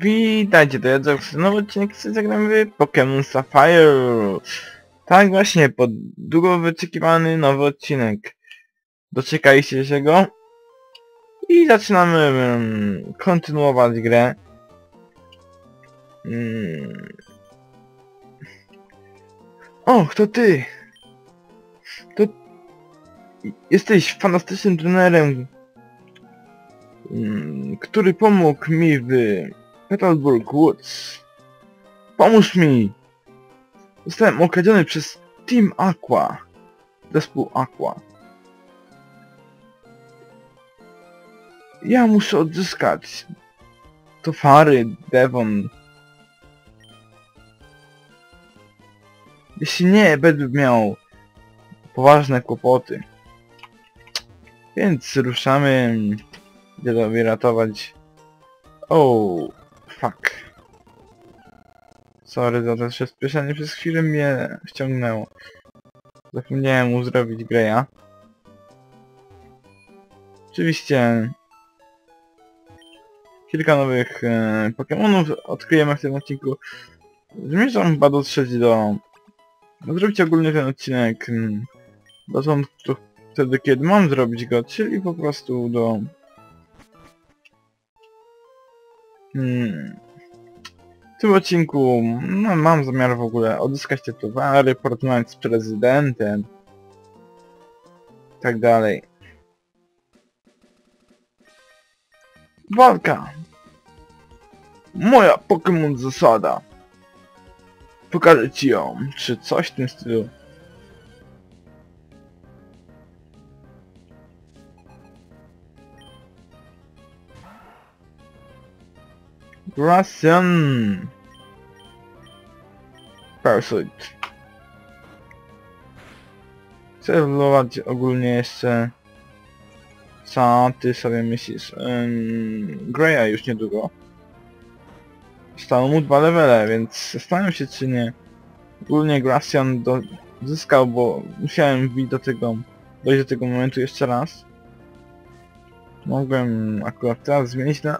Witajcie, to Jax, nowy odcinek z zagramy Pokémon Sapphire. Tak właśnie, po długo wyczekiwany nowy odcinek. Doczekaliście się go? I zaczynamy mm, kontynuować grę. Mm. Och, to ty! To... Jesteś fantastycznym trenerem, mm, który pomógł mi w Petalburg Woods. Pomóż mi! Zostałem okradziony przez Team Aqua. Zespół Aqua. Ja muszę odzyskać towary Devon. Jeśli nie, będę miał poważne kłopoty. Więc ruszamy, żeby ratować... O, fuck. Sorry za to przyspieszenie, przez chwilę mnie wciągnęło. Zapomniałem uzdrowić Greya. Oczywiście kilka nowych e, Pokémonów odkryjemy w tym odcinku. Zmierzam chyba dotrzeć do... No, zrobić ogólnie ten odcinek mm, dotąd to wtedy kiedy mam zrobić go, czyli po prostu do... Hmm. W tym odcinku no, mam zamiar w ogóle odzyskać te towary, porozmawiać z prezydentem. Tak dalej. Walka! Moja Pokémon zasada. Pokażę ci ją, czy coś w tym stylu. Gracian! Parasite. Chcę wywołać ogólnie jeszcze... Co ty sobie myślisz? Um, Greya już niedługo. Stało mu dwa levele, więc zastanawiam się czy nie. Ogólnie Gracian do... zyskał, bo musiałem wbić do tego... dojść do tego momentu jeszcze raz. Mogłem akurat teraz zmienić na...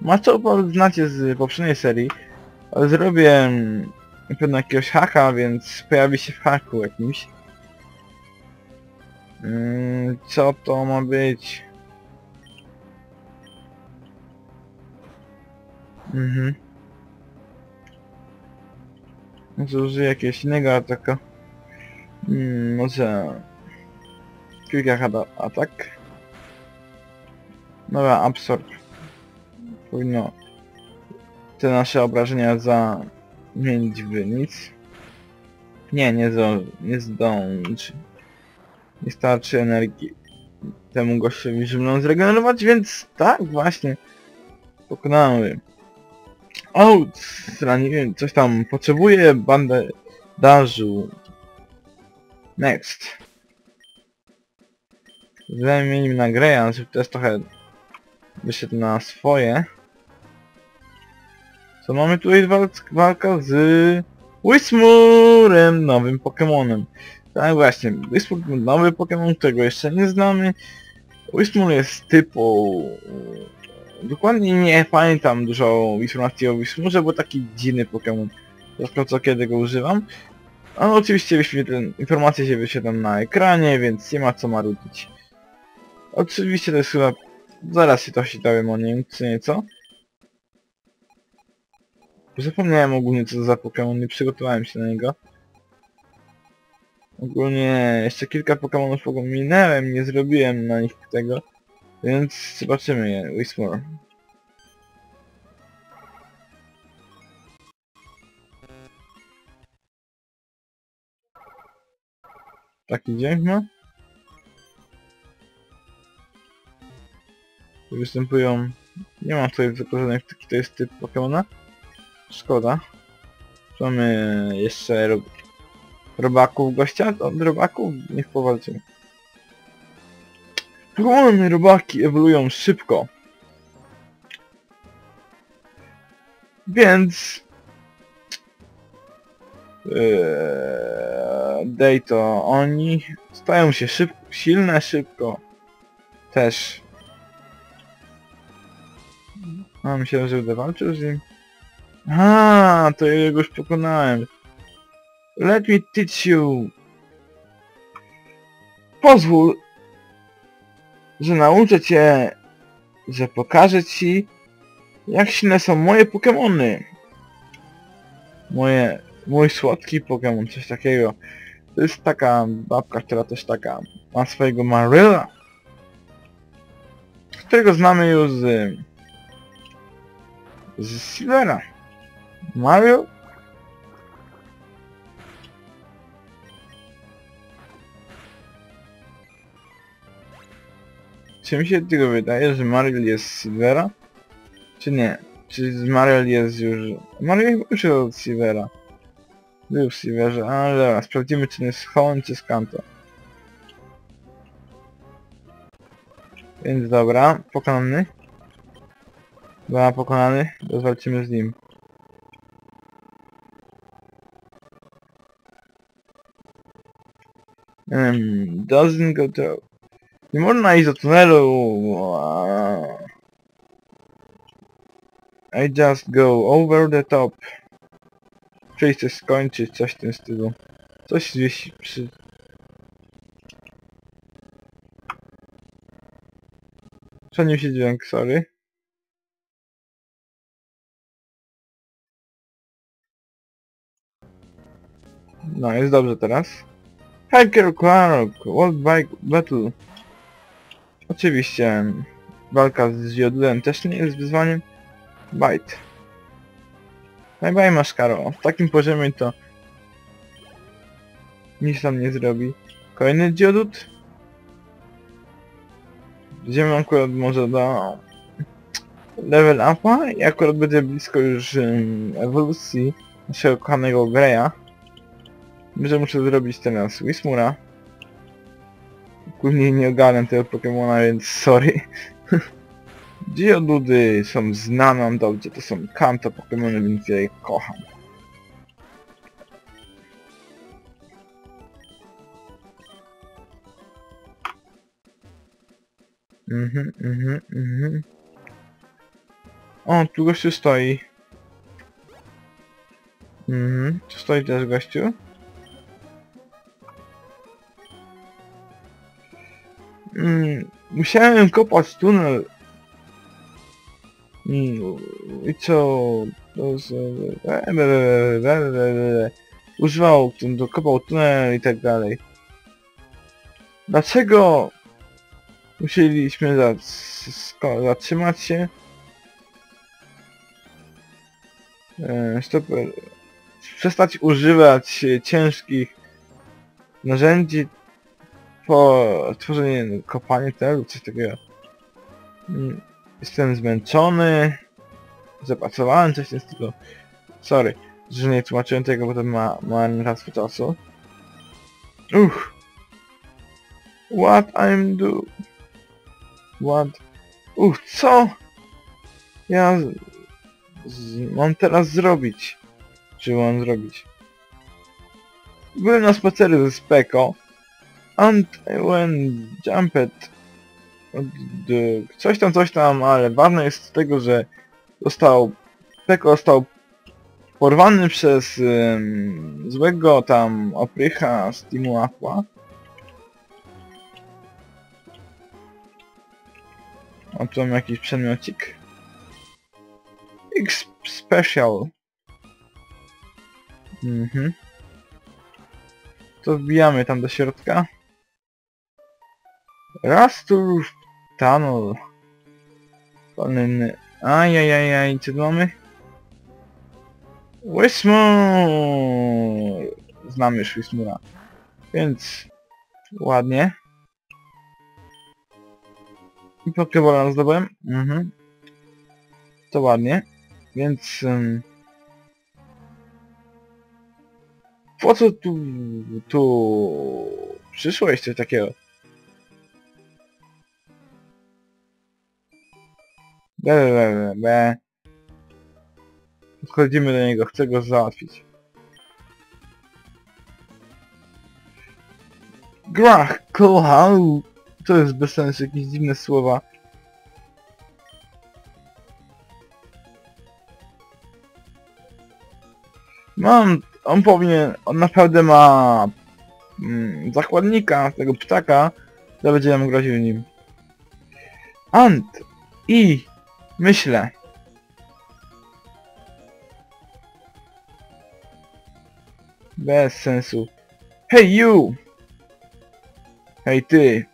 Ma co znacie z poprzedniej serii, zrobię mm, pewno jakiegoś haka, więc pojawi się w haku jakimś. Mm, co to ma być? Mhm. Może użyję jakiegoś innego ataku. Mm, może... Kilka atak. Dobra, absorb. Powinno te nasze obrażenia zamienić w nic. Nie, nie, zdo, nie zdąży. Nie starczy energii temu gościowi, żeby mną zregenerować, więc tak właśnie. Pokonamy. O, zraniłem, coś tam. Potrzebuję bandażu. Next. Zamienimy na Greya, żeby też trochę wyszedł na swoje. Co mamy tutaj walk walka z Whismurem, nowym Pokemonem. Tak właśnie, Whismur nowy Pokemon, którego jeszcze nie znamy. Whismur jest typu... Dokładnie nie pamiętam dużo informacji o Whismurze, bo taki dziwny Pokemon. Rzadko co kiedy go używam. Ale oczywiście wyświetla, informacje się wyświetlą na ekranie, więc nie ma co marudzić. Oczywiście to jest chyba... Zaraz się to się dowiem o nim, czy nieco. Zapomniałem ogólnie co to za Pokémon, nie przygotowałem się na niego. Ogólnie jeszcze kilka Pokémonów minęłem, nie zrobiłem na nich tego. Więc zobaczymy je, Whismur. Taki dźwięk ma? Występują... Nie mam tutaj zakozanych, jaki to jest typ Pokemona. Szkoda. Mamy jeszcze rob... robaków gościa? Od robaków? Niech powalczymy. Pokemony robaki ewoluują szybko. Więc... Eee, Dej to oni stają się szybko, silne szybko. Też. A, myślałem, że będę walczył z nim. A, to ja go już pokonałem. Let me teach you. Pozwól, że nauczę cię, że pokażę ci, jak silne są moje Pokemony. Moje, mój słodki Pokémon, coś takiego. To jest taka babka, która też taka ma swojego Maryla, którego znamy już z, z Silvera. Mario? Czy mi się tylko wydaje, że Mariel jest Silvera? Czy nie? Czy z Mariel jest już... Mariel chyba już od Silvera. Był w Silverze, ale dobra, sprawdzimy czy jest Hoenn czy Skanto. Więc dobra, pokonany. Dobra, pokonany, to walczymy z nim. Um, doesn't go to... Nie można iść do tunelu. I just go over the top. Czyli chcesz skończyć coś w tym stylu. Coś gdzieś przy... Przenił się dźwięk, sorry. No, jest dobrze teraz. Hacker Clark, World Bike Battle. Oczywiście walka z Jodlem też nie jest wyzwaniem. Bite. Bye bye Maszkaro. W takim poziomie to nic tam nie zrobi. Kolejny diodut. Idziemy akurat może do level upa i akurat będzie blisko już um, ewolucji naszego kochanego Greya. Że muszę zrobić teraz Wismura. Ogólnie nie ogarnę tego Pokemona, więc sorry. Geodudy są znaną dobrze, to są kanto Pokemony, więc ja je kocham. Mhm, mhm, mhm. O, tu gościu stoi. Mhm, tu stoi też gościu. Mm, musiałem kopać tunel. Mm, I co? Używał, dokopał tunel i tak dalej. Dlaczego musieliśmy zatrzymać się? E, stop, przestać używać ciężkich narzędzi po tworzeniu kopania tunelu, coś takiego. Mm, Jestem zmęczony. Zapracowałem coś w tym stylu. Sorry, że nie tłumaczyłem tego, bo to ma marnotrawstwo czasu. Uch. What I'm do... What... Uch, co? Ja... Z... Z... mam teraz zrobić. Czy mam zrobić? Byłem na spacerze ze Speko. And I went jumped coś tam, coś tam, ale ważne jest z tego, że został, Peko został porwany przez złego tam oprycha z Teamu Aqua. A tu mam jakiś przedmiocik. X Special. Mhm. To wbijamy tam do środka. Rastur Tunnel. Kolejny. Ajajajaj, co tu mamy? Wismur! Znamy już Wismura. Więc... Ładnie. I Pokebola zdobyłem. Mhm. To ładnie. Więc... Um, po co tu... tu... przyszłeś coś takiego? Be, be, be, be. Podchodzimy do niego, chcę go załatwić. Grach, kochał! To jest bez sensu, jakieś dziwne słowa. Mam... On powinien... On naprawdę ma... Mm, zakładnika, tego ptaka, to będzie nam groził nim. Ant! I myślę. Bez sensu. Hej you! Hej ty!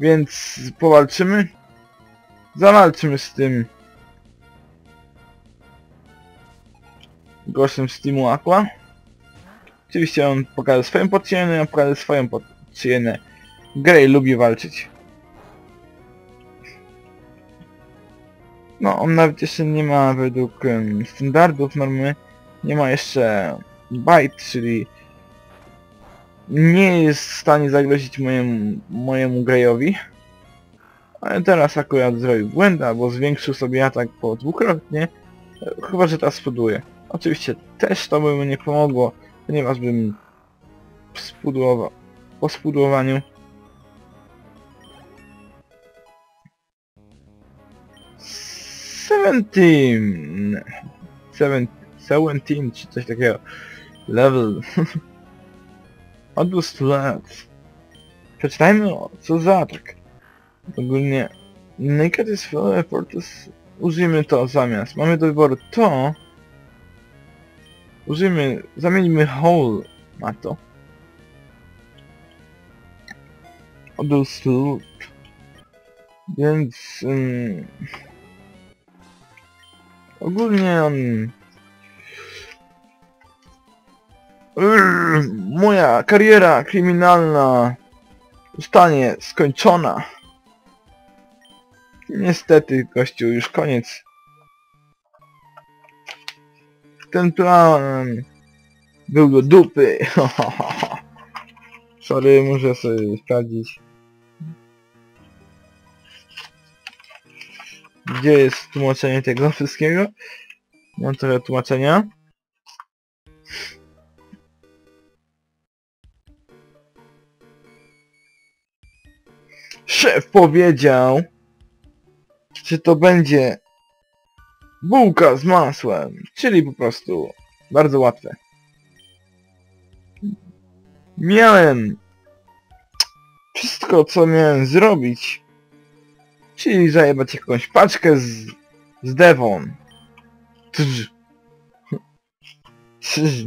Więc powalczymy? Zawalczymy z tym gościem z Teamu Aqua. Oczywiście on pokaże swoją podcienę, ja pokażę swoją podcienę. Grey lubi walczyć. No, on nawet jeszcze nie ma według em, standardów normy, nie ma jeszcze bite, czyli nie jest w stanie zagrozić mojemu, mojemu Greyowi. Ale teraz akurat zrobił błęd, albo zwiększył sobie atak po dwukrotnie. Chyba, że teraz spuduje. Oczywiście też to by mu nie pomogło, ponieważ bym spudłował, po spudłowaniu Seventeen, Seven, Seventeen czy coś takiego. Level. Odbył 100 lat. Przeczytajmy co za atak. Ogólnie Naked is full effort is... Użyjmy to zamiast. Mamy do wyboru to. Użyjmy, zamieńmy whole na to. Odbył 100 lat. Więc... ym, ogólnie on... Urgh, moja kariera kryminalna zostanie skończona. Niestety, gościu, już koniec. Ten plan był do dupy. Sorry, muszę sobie sprawdzić. Gdzie jest tłumaczenie tego wszystkiego? Mam trochę tłumaczenia. Szef powiedział, że to będzie bułka z masłem, czyli po prostu bardzo łatwe. Miałem wszystko, co miałem zrobić, czyli zajebać jakąś paczkę z, z Devon. Trz. Trz.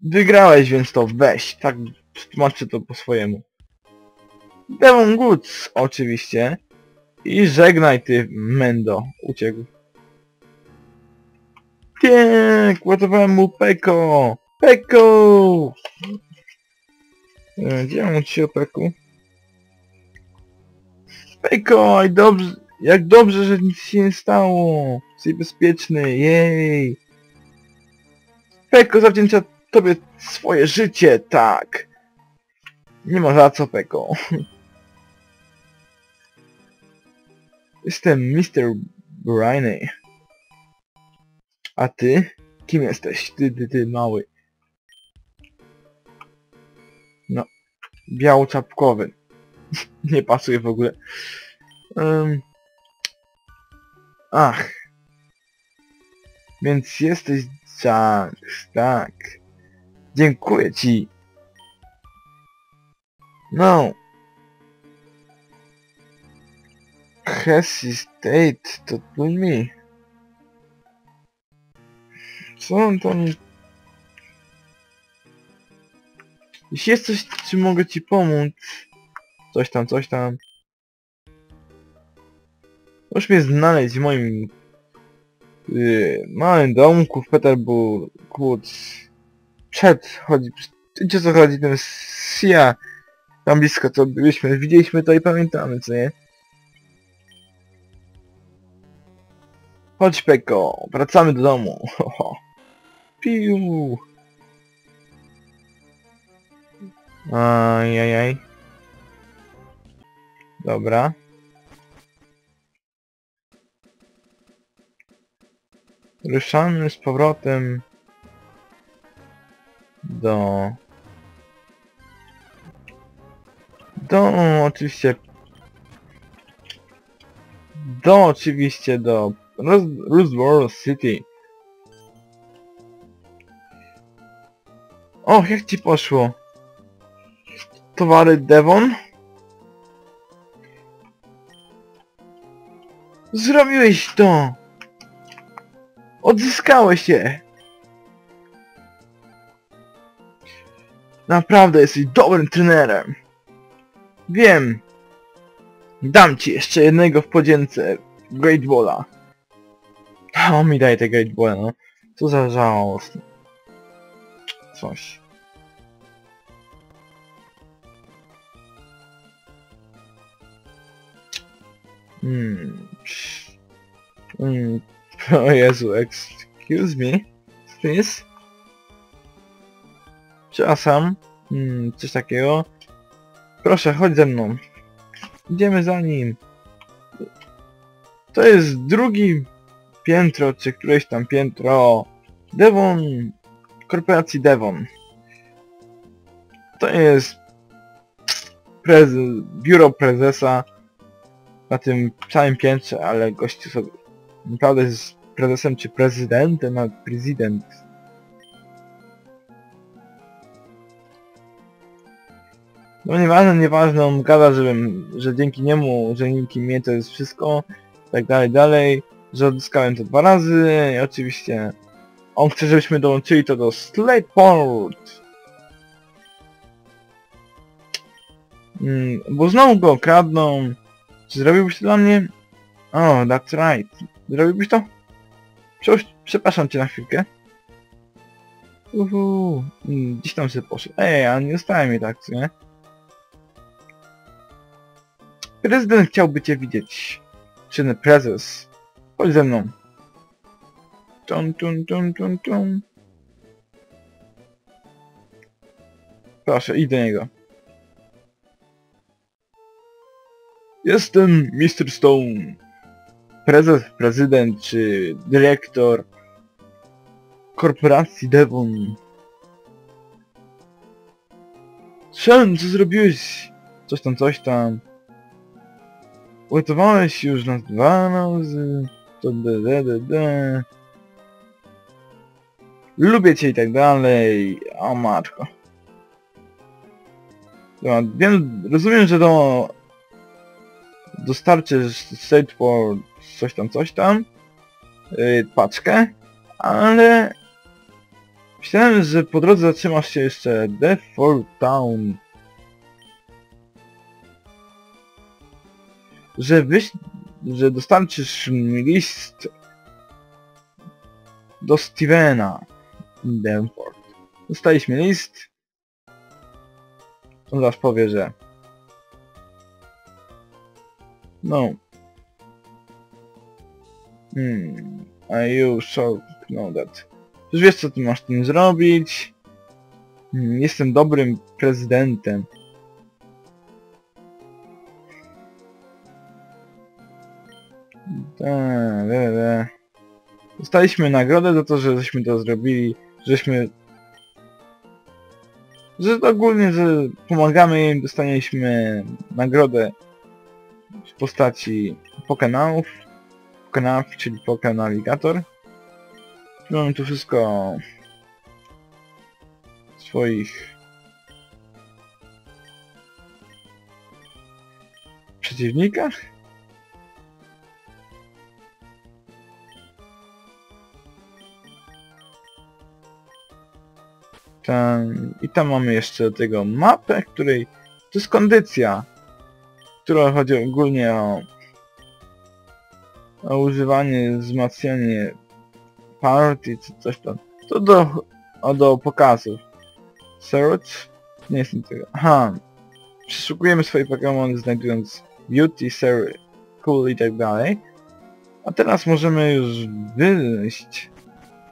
Wygrałeś, więc to weź. Tak tłumaczę to po swojemu. Devon Goods, oczywiście. I żegnaj ty, Mendo. Uciekł. Piek! Uratowałem mu Peko! Peko! E, Gdzie mam ci o Peku? Peko, dobrze, jak dobrze, że nic się nie stało. Jesteś bezpieczny, jej. Peko zawdzięcza tobie swoje życie, tak. Nie ma za co, Peko. Jestem Mr. Briney. A ty? Kim jesteś? Ty, ty, ty, mały. No. Białoczapkowy. Nie pasuje w ogóle. Ym. Ach. Więc jesteś Jax, tak. Dziękuję ci. No. Hesitate, to brzmi. Co on tam... Jeśli jest coś, czy mogę ci pomóc... Coś tam, coś tam... Możesz mnie znaleźć w moim... Yy, małym domku w Peterburgu. Przed chodzi... Wiecie co chodzi, ten Sia... Tam blisko to byliśmy, widzieliśmy to i pamiętamy, co nie? Chodź Peko, wracamy do domu. Piu. Ajajaj. Dobra. Ruszamy z powrotem do... Do oczywiście do oczywiście do Roseworld City. O, jak ci poszło? Towary Devon? Zrobiłeś to! Odzyskałeś je! Naprawdę jesteś dobrym trenerem. Wiem. Dam ci jeszcze jednego w podzięce. Great Balla. O, mi daj tego Great Balla, no. Co za żałosne. Coś. Hmm. Hmm. O Jezu, excuse me. Please. Przepraszam. Hmm, coś takiego. Proszę, chodź ze mną. Idziemy za nim. To jest drugi piętro, czy któreś tam piętro Devon, korporacji Devon. To jest prez, biuro prezesa na tym całym piętrze, ale gościu sobie naprawdę jest prezesem czy prezydentem, a prezydent. No nieważne, nieważne, on gada, żebym, że dzięki niemu, że dzięki mnie to jest wszystko, tak dalej, dalej, że odzyskałem to dwa razy i oczywiście on chce, żebyśmy dołączyli to do Slateport. Mm, bo znowu go kradną. Czy zrobiłbyś to dla mnie? O, oh, that's right. Zrobiłbyś to? Przepraszam, przepraszam cię na chwilkę. Uhu, mm, gdzieś tam sobie poszedł. Ej, a nie zostałem jej tak, co nie? Prezydent chciałby cię widzieć. Czyny prezes. Chodź ze mną. Tum, tum, tum, tum, tum. Proszę, idź do niego. Jestem Mr. Stone. Prezes, prezydent czy dyrektor korporacji Devon. Shen, co zrobiłeś? Coś tam, coś tam. Uratowałeś już nas dwa razy. To da, da, da, da. Lubię cię i tak dalej. O matko. Dobra, wiem, rozumiem, że do... Dostarczysz Stateport coś tam, coś tam. Yy, paczkę. Ale... Myślałem, że po drodze zatrzymasz się jeszcze Deathford Town. Że wyś... że dostarczysz list do Stevena Denford. Dostaliśmy list. On zaraz powie, że... No. Hmm. I you shall know that. Już wiesz co ty masz tym zrobić. Hmm, jestem dobrym prezydentem. Da, da, da. Dostaliśmy nagrodę za to, że żeśmy to zrobili, żeśmy... Że ogólnie, że pomagamy im, dostaliśmy nagrodę w postaci Pokenałów. Pokenałów, czyli Poken Alligator. Mamy tu wszystko swoich przeciwnikach. Ten, I tam mamy jeszcze tego mapę, której... To jest kondycja, która chodzi ogólnie o, o używanie, wzmacnianie party, czy coś tam. To do, o, do pokazów. Search? Nie jestem tego. Aha. Przeszukujemy swoje Pokémony znajdując Beauty, Search, Cool i tak dalej. A teraz możemy już wyjść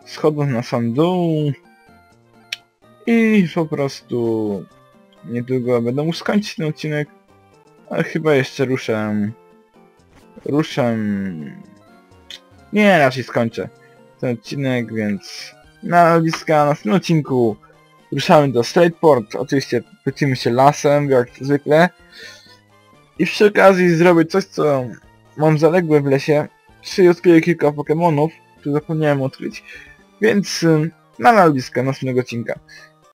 schodząc na sam dół. I po prostu niedługo będę mógł skończyć ten odcinek, ale chyba jeszcze ruszę... Ruszę... Nie, raczej skończę ten odcinek, więc na bliska następnym odcinku ruszamy do Straightport, oczywiście lecimy się lasem, jak zwykle. I przy okazji zrobię coś, co mam zaległe w lesie, dzisiaj odkryję kilka Pokemonów, które zapomniałem odkryć, więc na ludziska następnego odcinka.